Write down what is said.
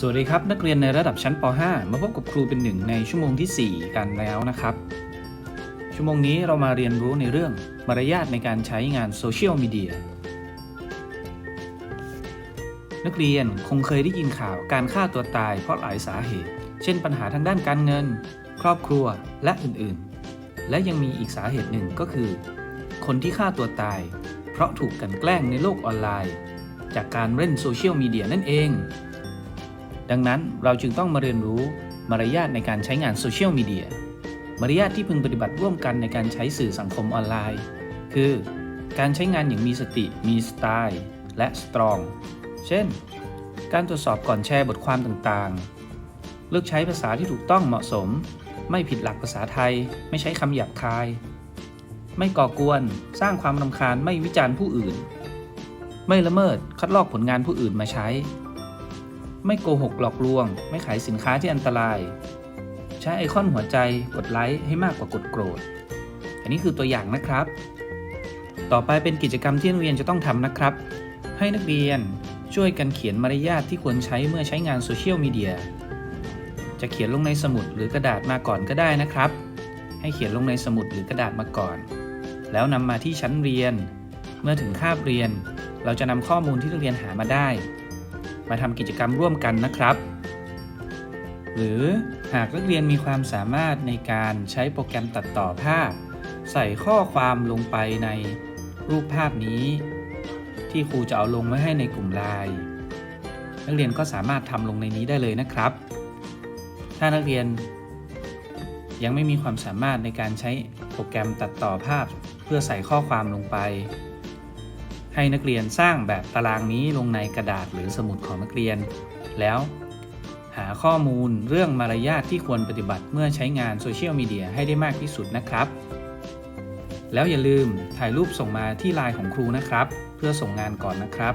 สวัสดีครับ นักเรียนในระดับชั้นป .5 มาพบกับครูเป็นหนึ่งในชั่วโมงที่ 4 กันแล้วนะครับ ชั่วโมงนี้เรามาเรียนรู้ในเรื่องมารยาทในการใช้งานโซเชียลมีเดียนักเรียนคงเคยได้ยินข่าวการฆ่าตัวตายเพราะหลายสาเหตุ เช่นปัญหาทางด้านการเงิน ครอบครัวและอื่นๆ และยังมีอีกสาเหตุหนึ่งก็คือ คนที่ฆ่าตัวตาย เพราะถูกกันแกล้งในโลกออนไลน์ จากการเล่นโซเชียลมีเดียนั่นเอง ดังนั้นเราจึงต้องมาเรียนรู้มารยาทในการใช้งานโซเชียลมีเดียมารยาทที่พึงปฏิบัติร่วมกันในการใช้สื่อสังคมออนไลน์ คือ การใช้งานอย่างมีสติ มีสไตล์ และสตรอง เช่น การตรวจสอบก่อนแชร์บทความต่างๆ เลือกใช้ภาษาที่ถูกต้องเหมาะสม ไม่ผิดหลักภาษาไทย ไม่ใช้คำหยาบคาย ไม่ก่อกวน สร้างความรำคาญ ไม่วิจารณ์ผู้อื่น ไม่ละเมิด คัดลอกผลงานผู้อื่นมาใช้ ไม่โกหกหลอกลวง ไม่ขายสินค้าที่อันตราย ใช้ไอคอนหัวใจกดไลค์ให้มากกว่ากดโกรธ อันนี้คือตัวอย่างนะครับ ต่อไปเป็นกิจกรรมที่นักเรียนจะต้องทำนะครับ ให้นักเรียนช่วยกันเขียนมารยาทที่ควรใช้เมื่อใช้งานโซเชียลมีเดีย จะเขียนลงในสมุดหรือกระดาษมาก่อนก็ได้นะครับ ให้เขียนลงในสมุดหรือกระดาษมาก่อน แล้วนำมาที่ชั้นเรียน เมื่อถึงคาบเรียน เราจะนำข้อมูลที่นักเรียนหามาได้ มาทำกิจกรรมร่วมกันนะครับ หรือหากนักเรียนมีความสามารถในการใช้โปรแกรมตัดต่อภาพ ใส่ข้อความลงไปในรูปภาพนี้ ที่ครูจะเอาลงไว้ให้ในกลุ่มไลน์นักเรียนก็สามารถทำลงในนี้ได้เลยนะครับ ถ้านักเรียนยังไม่มีความสามารถในการใช้โปรแกรมตัดต่อภาพ เพื่อใส่ข้อความลงไป ให้นักเรียนสร้างแบบตารางนี้ลงในกระดาษหรือสมุดของนักเรียน แล้วหาข้อมูลเรื่องมารยาทที่ควรปฏิบัติเมื่อใช้งานโซเชียลมีเดียให้ได้มากที่สุดนะครับ แล้วอย่าลืมถ่ายรูปส่งมาที่ไลน์ของครูนะครับ เพื่อส่งงานก่อนนะครับ